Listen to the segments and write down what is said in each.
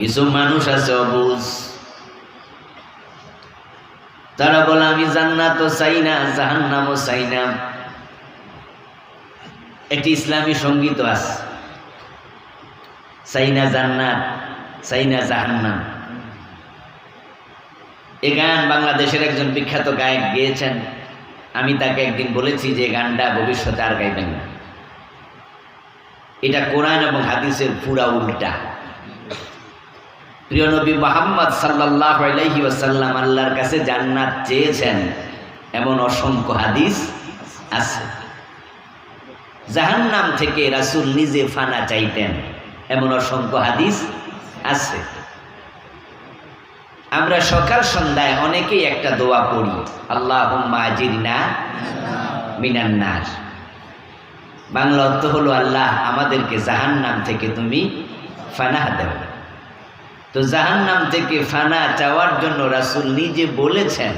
কিছু মানুষ আছে অবুজ। তারা বলে, আমি জান্নাতও চাই না, জাহান্নামও চাই না। একটি ইসলামী সংগীত আছে। চাই না জান্নাত, চাই না জাহান্নাম। এ গান বাংলাদেশের একজন বিখ্যাত গায়ক গেয়েছেন। আমি তাকে একদিন বলেছি যে গানটা ভবিষ্যতে আর গাইবেন না। এটা কোরআন এবং হাদিসের পুরা উল্টা। প্রিয় নবী মোহাম্মদ সাল্লাহ আল্লাহর কাছে জান্নাত চেয়েছেন। এমন অসংখ্য হাদিস আছে। জাহান্নাম থেকে রাসূল নিজে ফানা চাইতেন। এমন অসংখ্য হাদিস আছে। আমরা সকাল সন্ধ্যায় অনেকেই একটা দোয়া পড়ি আল্লাহ আজিরনা মিনান্নার বাংলা অর্থ হলো, আল্লাহ আমাদেরকে জাহান্নাম থেকে তুমি ফানা দেও। তো জাহান্নাম থেকে ফানা চাওয়ার জন্য রাসুল নিজে বলেছেন,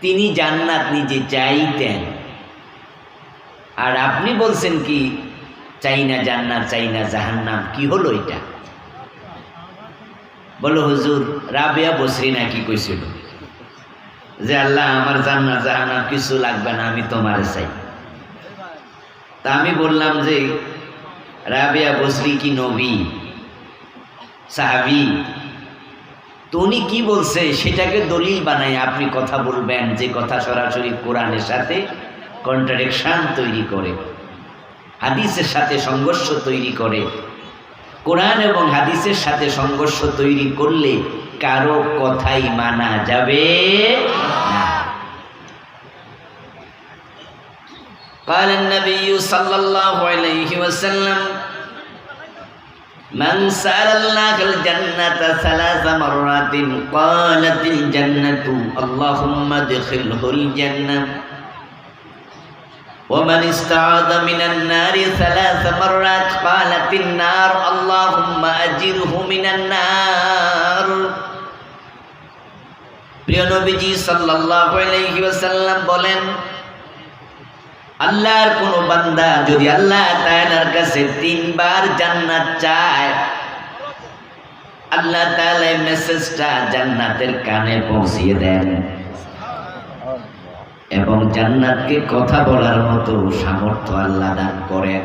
তিনি জান্নাত নিজে চাইতেন। আর আপনি বলছেন কি, চাই না জান্নাত, চাই না জাহান্নাম, কি হলো এটা? বলো হুজুর, রাবেয়া বসরি না কি কইছিল? যে আল্লাহ, আমার জান্নাত, জাহান্নাম কিছু লাগবে না, আমি তোমার চাই। তা আমি বললাম যে, রাবেয়া বসরি কি নবী? সাহাবি তো উনি কি বলছে সেটাকে দলিল বানায় আপনি কথা বলবেন যে কথা সরাসরি কোরআনের সাথে কন্ট্রাডিকশন তৈরি করে হাদিসের সাথে সংঘর্ষ তৈরি করে কোরআন এবং হাদিসের সাথে সংঘর্ষ তৈরি করলে কারো কথাই মানা যাবে না قال النبي صلى الله عليه وسلم من سأل الله الجنة ثلاث مرات قالت الجنة اللهم ادخله الجنة ومن استعاذ من النار ثلاث مرات قالت النار اللهم أجره من النار প্রিয় নবীজি সাল্লাল্লাহু আলাইহি ওয়াসাল্লাম বলেন আল্লাহর কোন বান্দা যদি আল্লাহ তাআলার কাছে তিনবার জান্নাত চায়, আল্লাহ তাআলা মেসেজটা জান্নাতের কানে পৌঁছিয়ে দেন। এবং জান্নাতকে কথা বলার মতো সামর্থ্য আল্লাহ দান করেন।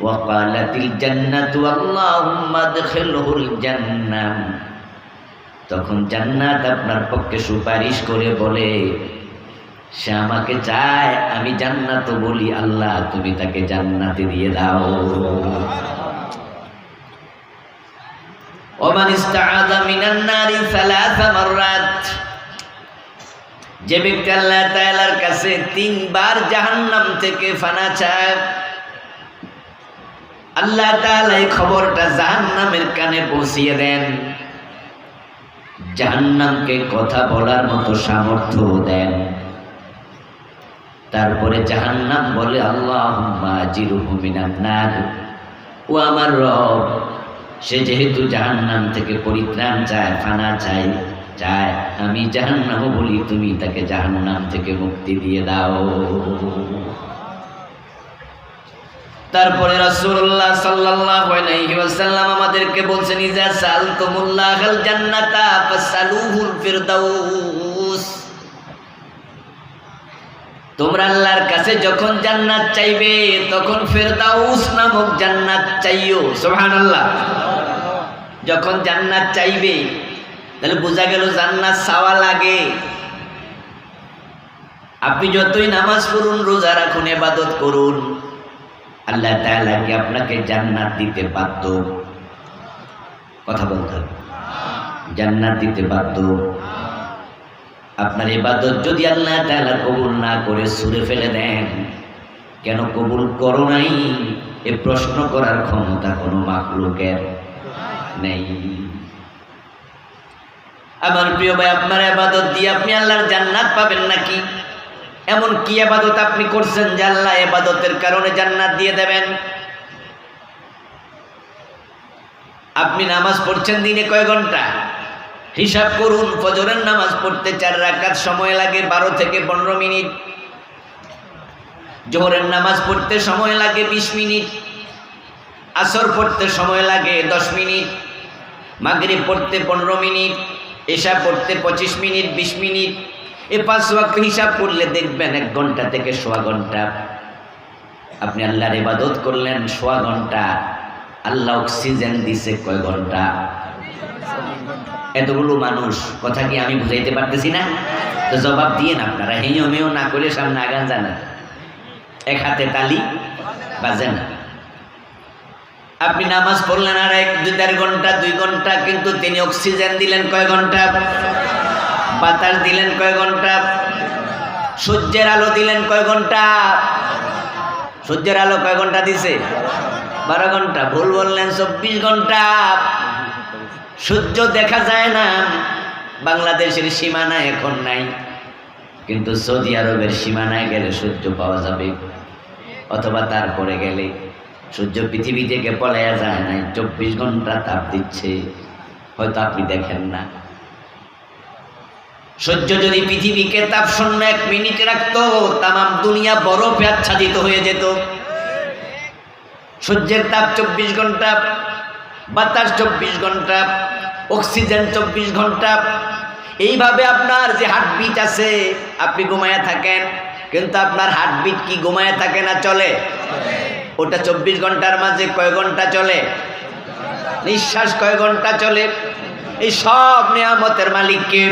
ওয়াকালাতিল জান্নাতু আল্লাহুম্মা আদখিলহুল জান্নাহ। তখন জান্নাত আপনার পক্ষে সুপারিশ করে বলে সে আমাকে চায়, আমি জান্নাত বলি, আল্লাহ, তুমি তাকে জান্নাতে দিয়ে দাও। তিনবার জাহান্নাম থেকে আল্লাহ তাআলা এই খবরটা জাহান্নামের কানে পৌঁছিয়ে দেন। জাহান্নামকে কথা বলার মতো সামর্থ্য দেন। তারপরে জাহান্নাম বলে আল্লাহ ও আমার রব, সে যেহেতু জাহান্নাম থেকে পরিত্রাণ চায়, ফানা চায় চায়, আমি জাহান্নাম বলি, তুমি তাকে জাহান্নাম থেকে মুক্তি দিয়ে দাও। তারপরে রাসূলুল্লাহ সাল্লাল্লাহু আমাদেরকে বলছেন ইজা সালতুমুল্লাহাল জান্নাতা ফাসালুহুল তোমরা আল্লাহর কাছে যখন জান্নাত চাইবে, তখন ফেরদাউস নামক জান্নাত চাইও। সুবহানাল্লাহ। যখন জান্নাত চাইবে, তাহলে বোঝা গেল জান্নাত চাওয়া লাগে। আপনি যতই নামাজ পড়ুন, রোজা রাখুন এবাদত করুন, আল্লাহ তাআলা কি আপনাকে জান্নাত দিতে বাধ্য? কথা বলতে হবে। জান্নাত দিতে বাধ্য। আপনার ইবাদত যদি আল্লাহ তাআলা কবুল না করে সুরে ফেলে দেন, কেন কবুল করো নাই? এ প্রশ্ন করার ক্ষমতা কোনো মাখলুকের নেই। আমার প্রিয় ভাই, আপনার ইবাদত দিয়ে আপনি আল্লাহর জান্নাত পাবেন নাকি? এমন কি আবাদত আপনি করছেন যে আল্লাহ এবাদতের কারণে জান্নাত দিয়ে দেবেন? আপনি নামাজ পড়ছেন দিনে কয় ঘণ্টা? হিসাব করুন, ফজরের নামাজ পড়তে চার রাকাত সময় লাগে বারো থেকে পনেরো মিনিট। জোহরের নামাজ পড়তে সময় লাগে বিশ মিনিট। আসর পড়তে সময় লাগে দশ মিনিট। মাগরিব পড়তে পনেরো মিনিট। এশা পড়তে পঁচিশ মিনিট, বিশ মিনিট। এ পাঁচ ওয়াক্ত হিসাব করলে দেখবেন এক ঘণ্টা থেকে সোয়া ঘণ্টা। আপনি আল্লাহর ইবাদত করলেন, সোয়া ঘণ্টা। আল্লাহ অক্সিজেন দিছে কয় ঘণ্টা। এতগুলো মানুষ, কথা কি আমি বুঝাইতে পারতেছি না? তো জবাব দিয়ে না আপনারা হেঁও মেয়েও না করে সামনে আগান জানা এক হাতে তালি বাজে না। আপনি নামাজ পড়লেন আর এক, দুই, চার ঘণ্টা, দুই ঘণ্টা, কিন্তু তিনি অক্সিজেন দিলেন কয় ঘণ্টা? বাতাস দিলেন কয় ঘণ্টা? সূর্যের আলো দিলেন কয় ঘণ্টা? সূর্যের আলো কয় ঘণ্টা দিছে? বারো ঘণ্টা। ভুল বললেন চব্বিশ ঘণ্টা। সূর্য দেখা যায় না, বাংলাদেশের সীমানা এখন নাই। কিন্তু সৌদি আরবের সীমানায় গেলে সূর্য পাওয়া যাবে, অথবা তারপরে গেলে। সূর্য পৃথিবী থেকে পলাইয়া যায় নাই, চব্বিশ ঘণ্টা তাপ দিচ্ছে, হয়তো আপনি দেখেন না। সূর্য যদি পৃথিবীকে তাপ শূন্য এক মিনিট রাখতো, তামাম দুনিয়া বরফে আচ্ছাদিত হয়ে যেত। সূর্যের তাপ চব্বিশ ঘণ্টা বাতাস চব্বিশ ঘণ্টা, অক্সিজেন চব্বিশ ঘণ্টা। এইভাবে আপনার যে হার্টবিট আছে, আপনি ঘুমায়া থাকেন, কিন্তু আপনার হার্টবিট কি ঘুমায়া থাকে না চলে? ওটা চব্বিশ ঘণ্টার মাঝে কয় ঘণ্টা চলে? নিঃশ্বাস কয় ঘণ্টা চলে? এই সব নিয়ামতের মালিককে।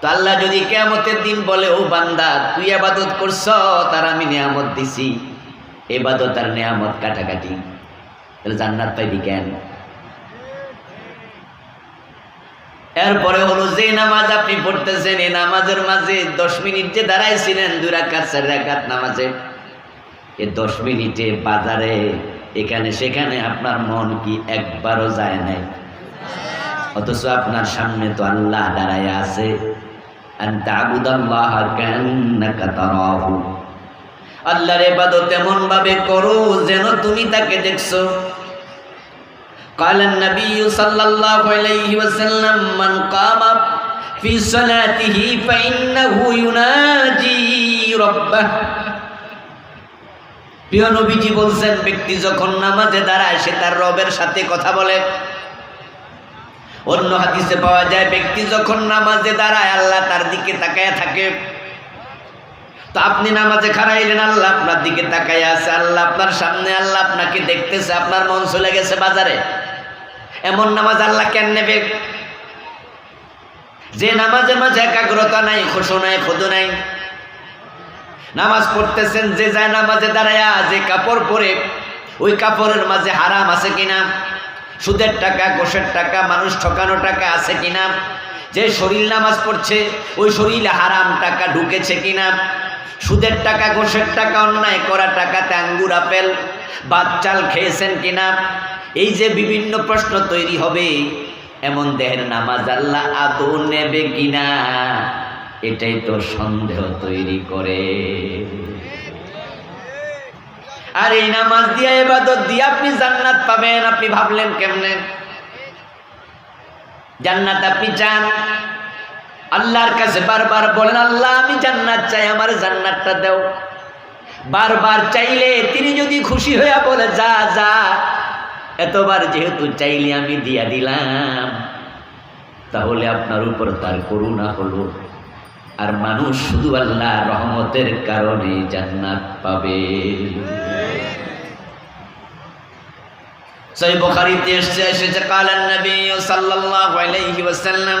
তো আল্লাহ যদি কেয়ামতের দিন বলে, ও বান্দা, তুই আবাদত করছ, তার আমি নিয়ামত দিছি। এবাদত আর নিয়ামত কাটাকাটি। তাহলে জান্নাত পাইবি কেন এরপরে হলো, যে নামাজ আপনি পড়তেছেন এই নামাজের মাঝে দশ মিনিট যে দাঁড়াইছিলেন, দুই রাকাত, চার রাকাত নামাজে, এ দশ মিনিটে বাজারে, এখানে সেখানে আপনার মন কি একবারও যায় নাই। অথচ আপনার সামনে তো আল্লাহ দাঁড়ায় আছে। আল্লাহর এবাদত এমন ভাবে করো যেন তুমি তাকে দেখছো قال النبي صلى الله عليه وسلم من قام في صلاته فإنه يناجي ربه প্রিয় নবীজি বলছেন ব্যক্তি যখন নামাজে দাঁড়ায় সে তার রবের সাথে কথা বলে অন্য হাদিসে পাওয়া যায় ব্যক্তি যখন নামাজে দাঁড়ায় আল্লাহ তার দিকে তাকায় থাকে তো আপনি নামাজে খারাইলেন আল্লাহ আপনার দিকে তাকায় আছে, আল্লাহ আপনার সামনে, আল্লাহ আপনাকে দেখতেছে, আপনার মন চলে গেছে বাজারে। এমন নামাজ আল্লাহ কেন নেবে? যে নামাজের মাঝে একাগ্রতা নাই, খুশো নাই, খুদু নাই। নামাজ পড়তেছেন, যে যায় নামাজে দাঁড়ায়া যে কাপড় পরে, ওই কাপড়ের মাঝে হারাম আছে কিনা? সুদের টাকা গোসের টাকা, মানুষ ঠকানো টাকা আছে কিনা? যে শরীর নামাজ পড়ছে, ওই শরীরে হারাম টাকা ঢুকেছে কিনা? সুদের টাকা গোসের টাকা, অন্যায় করা টাকাতে আঙ্গুর আপেল, বাদ চাল খেয়েছেন কিনা? এই যে বিভিন্ন প্রশ্ন তৈরি হবে, এমন দেহের নামাজ আল্লাহ আদৌ নেবে কিনা? এটাই তো সন্দেহ তৈরি করে। আর এই নামাজ দিয়া, এবাদত দিয়ে আপনি জান্নাত পাবেন, আপনি ভাবলেন কেমনে? জান্নাত আপনি চান? আল্লাহর কাছে বারবার বলেন, আল্লাহ, আমি জান্নাত চাই, আমার জান্নাতটা দেও। বারবার চাইলে তিনি যদি খুশি হইয়া বলে, যা যা। এতবার যেহেতু চাইলে আমি দিয়া দিলাম, তাহলে আপনার উপর তার করুণা হলো। আর মানুষ শুধু আল্লাহ রহমতের কারণে জান্নাত পাবে। সহি বুখারীতে এসেছে এসেছে, কালান নবী সাল্লাল্লাহু আলাইহি ওয়াসাল্লাম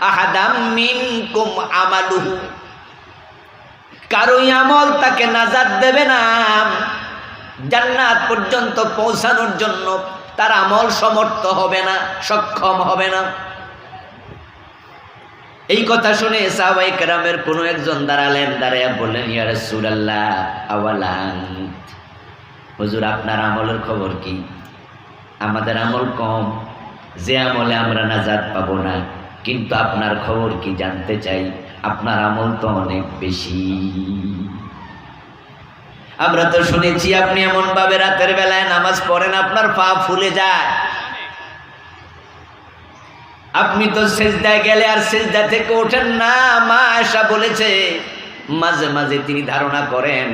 আহাদাম মিনকুম আমালুহু। কারোই আমল তাকে নাজাত দেবে না। জান্নাত পর্যন্ত পৌঁছানোর জন্য তার আমল সমর্থ হবে না, সক্ষম হবে না। এই কথা শুনে সাহাবাই কেরামের কোনো একজন দাঁড়ালেন, দাঁড়াইয়া বললেন ইয়ার রাসূলুল্লাহ, আওয়ালান? হুজুর, আপনার আমলের খবর কি? আমাদের আমল কম, যে আমলে আমরা নাজাদ পাবো না। কিন্তু আপনার খবর কি জানতে চাই? আপনার আমল তো অনেক বেশি। আমরা তো শুনেছি আপনি এমন ভাবে রাতের বেলায় নামাজ পড়েন, আপনার পা ফুলে যায়। আপনি তো সেজদায় গেলে আর সেজদা থেকে ওঠেন না, মা আয়সা বলেছে। মাঝে মাঝে তিনি ধারণা করেন,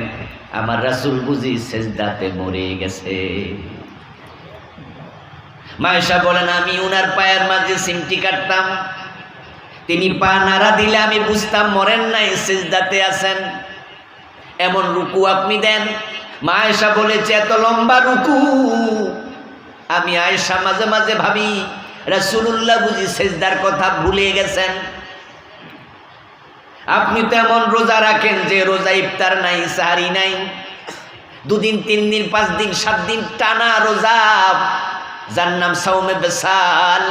আমার রাসুল বুঝি সেজদাতে মরে গেছে। মায়েশা বলেন, আমি উনার পায়ের মাঝে সিমটি কাটতাম তিনি পা নাড়া দিলে আমি বুঝতাম মরেন নাই, সেজদাতে আছেন। এমন রুকু আপনি দেন। মা আয়েশা বলেছে, এত লম্বা রুকু। আমি আয়েশা মাঝে মাঝে ভাবি, রাসূলুল্লাহ বুঝি সেজদার কথা ভুলে গেছেন? আপনি তো এমন রোজা রাখেন যে রোজা ইফতার নাই, সাহারি নাই। দুদিন, তিন দিন, পাঁচ দিন, সাত দিন টানা রোজা। যার নাম সৌমে বেসাল।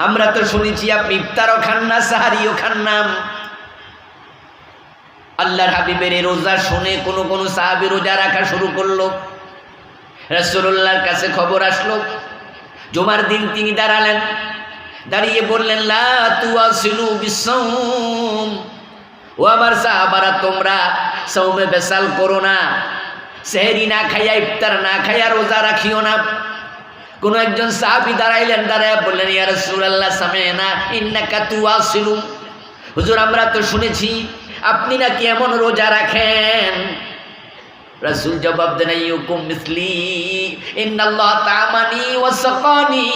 আমরা তো শুনেছি আপনি ইফতারও খান না, সাহারিও খান না। আল্লাহর হাবিবের এই রোজা শুনে কোনো কোনো সাহাবি রোজা রাখা শুরু করল। রসুল্লাহর কাছে খবর আসলো। জুমার দিন তিনি দাঁড়ালেন। দাঁড়িয়ে বললেন, লা বিসৌম ও আমার সাহাবারা, তোমরা সৌমে বেসাল করো না। সেহেরি না খাইয়া, ইফতার না খাইয়া রোজা রাখিও না। কোন একজন সাহাবি দাঁড়াইলেন দাঁড়ায় বললেন, ইয়া রাসূলুল্লাহ, সামেনা, ইন্নাকা তুয়াসিলু হুজুর, আমরা তো শুনেছি, আপনি নাকি এমন রোজা রাখেন? রাসূল জবাব দেন ইউকুম মিসলি, ইন্নাল্লাহ তামানি ওয়া সাকানি।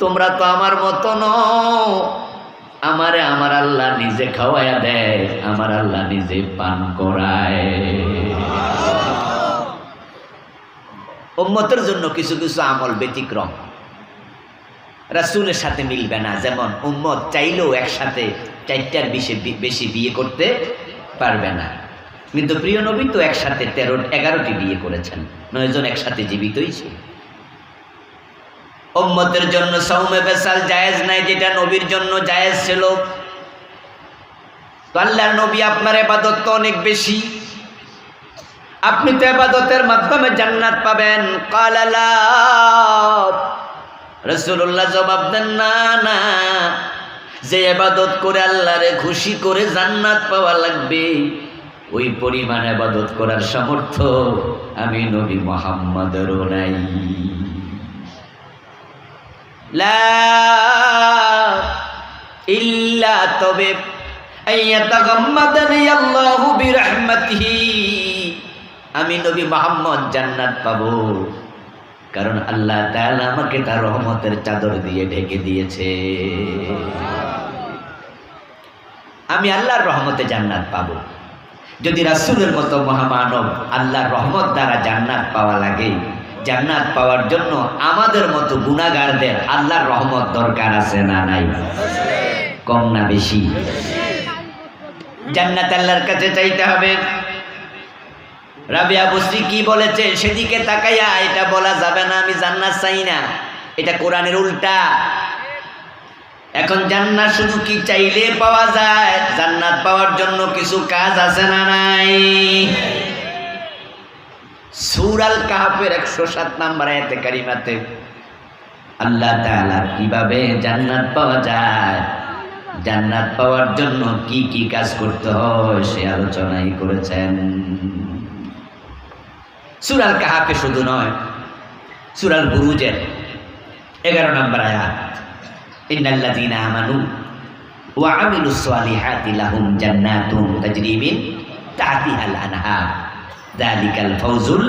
তোমরা তো আমার মতো ন আমারে আমার আল্লাহ নিজে খাওয়ায়া দেয়, আমার আল্লাহ নিজে পান করায়। উম্মতের জন্য কিছু কিছু আমল ব্যতিক্রম। রাসুলের সাথে মিলবে না। যেমন উম্মত চাইলেও একসাথে চারটার বেশি বেশি বিয়ে করতে পারবে না। কিন্তু প্রিয় নবী তো একসাথে তেরো, এগারোটি বিয়ে করেছেন। নয়জন একসাথে জীবিতই ছিল। উম্মতের জন্য সৌমে বেসাল জায়েজ নাই, যেটা নবীর জন্য জায়েজ ছিল। তো আল্লাহর নবী আপনার এবাদত অনেক বেশি। আপনি তো এবাদতের মাধ্যমে জান্নাত পাবেন। কালালা রসুল্লাহ জবাব দেন, না না। যে এবাদত করে আল্লাহরে খুশি করে জান্নাত পাওয়া লাগবে, ওই পরিমাণ আবাদত করার সামর্থ্য আমি নবী মোহাম্মদেরও নাই। ইল্লা তবে আল্লাহু বিরহমাতিহি। আমি নবী মোহাম্মদ জান্নাত পাবো। কারণ আল্লাহ তাআলা আমাকে তার রহমতের চাদর দিয়ে ঢেকে দিয়েছে। আমি আল্লাহর রহমতে জান্নাত পাবো। যদি রাসূলের মতো মহামানব আল্লাহর রহমত দ্বারা জান্নাত পাওয়া লাগে, জান্নাত পাওয়ার জন্য আমাদের মতো গুণাগারদের আল্লাহর রহমত দরকার আছে না নাই? কম না বেশি? জান্নাত আল্লাহর কাছে চাইতে হবে। রাবিয়া বসরি কি বলেছে? সেদিকে তাকাইয়া এটা বলা যাবে না, আমি জান্নাত চাই না। এটা কোরআনের উল্টা। এখন জান্নাত শুধু কি চাইলে পাওয়া যায়? জান্নাত পাওয়ার জন্য কিছু কাজ আছে না নাই? সুরাল কাহাফের একশো সাত নাম্বার আয়াতে কারিমাতে আল্লাহ তাআলা কীভাবে জান্নাত পাওয়া যায়? জান্নাত পাওয়ার জন্য কি কি কাজ করতে হয় সে আলোচনাই করেছেন। সুরাল কাহাফে শুধু নয়, সুরাল বুরুজের এগারো নম্বর আয়াত, ইন্নাল্লাযীনা আমানু ওয়া আমিলুস সালিহাতি লাহুম জান্নাতুন তাজরি মিন তাহতিহাল আনহার দালিকাল ফৌজুল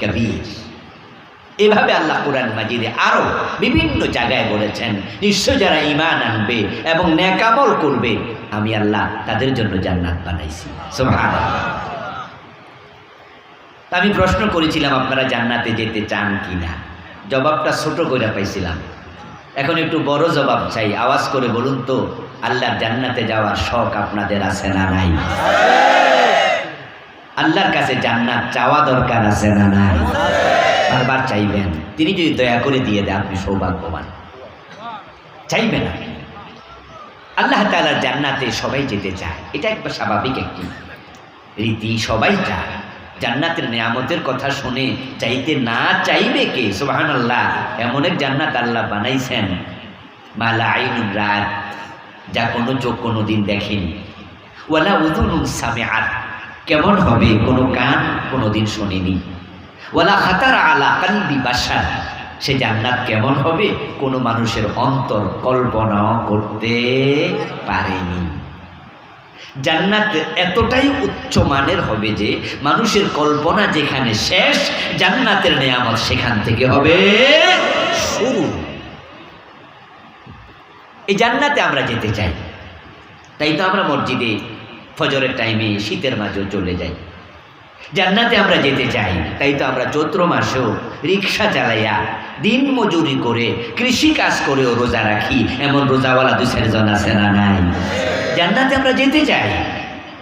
কবির। এভাবে আল্লাহ কোরআন মাজিদে আরও বিভিন্ন জায়গায় বলেছেন, নিশ্চয় যারা ইমান আনবে এবং নেকামল করবে, আমি আল্লাহ তাদের জন্য জান্নাত বানাইছি। সুবহানাল্লাহ। তা আমি প্রশ্ন করেছিলাম, আপনারা জান্নাতে যেতে চান কি না জবাবটা ছোট করে পাইছিলাম। এখন একটু বড় জবাব চাই। আওয়াজ করে বলুন তো, আল্লাহর জান্নাতে যাওয়ার শখ আপনাদের আছে না নাই? আল্লাহর কাছে জান্নাত চাওয়া দরকার আছে না নাই? বারবার চাইবেন। তিনি যদি দয়া করে দিয়ে দেন, আপনি সৌভাগ্যবান। চাইবেন আপনি। আল্লাহ তাআলার জান্নাতে সবাই যেতে চায়। এটা একবার স্বাভাবিক একটি রীতি। সবাই চায়। জান্নাতের নিয়ামতের কথা শুনে চাইতে না চাইবে কে? সুবাহান আল্লাহ এমন এক জান্নাত আল্লাহ বানাইছেন। মালা আইন রাত, যা কোনো চোখ কোনো দিন দেখেনি। ওয়ালা উদুন সামে আর কেমন হবে কোনো কান কোনো দিন শোনেনি। ওয়ালা খাতার আলা কালবি বাসা সে জান্নাত কেমন হবে কোনো মানুষের অন্তর কল্পনা করতে পারেনি। জান্নাত এতটাই উচ্চ মানের হবে যে মানুষের কল্পনা যেখানে শেষ, জান্নাতের নেয়ামত সেখান থেকে হবে শুরু। এই জান্নাতে আমরা যেতে চাই। তাই তো আমরা মসজিদে ফজরের টাইমে শীতের মাঝেও চলে যাই। জান্নাতে আমরা যেতে চাই। তাই তো আমরা চৈত্র মাসেও রিক্সা চালাইয়া দিন মজুরি করে কৃষি কাজ করেও রোজা রাখি। এমন রোজাওয়ালা দু চারজন আছে না নাই? জান্নাতে আমরা যেতে চাই।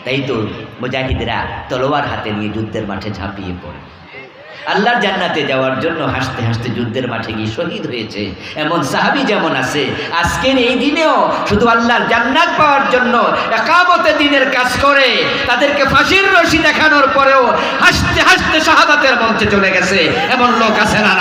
তাই তো মুজাহিদরা তলোয়ার হাতে নিয়ে যুদ্ধের মাঠে ঝাঁপিয়ে পড়ে। আল্লাহর জান্নাতে যাওয়ার জন্য হাসতে হাসতে যুদ্ধের মাঠে গিয়ে শহীদ হয়েছে। এমন সাহাবি যেমন আছে, আজকের এই দিনেও শুধু আল্লাহর জান্নাত পাওয়ার জন্য একাবতে দিনের কাজ করে। তাদেরকে ফাঁসির রশি দেখানোর পরেও হাসতে হাসতে শাহাদাতের মঞ্চে চলে গেছে। এমন লোক আছে না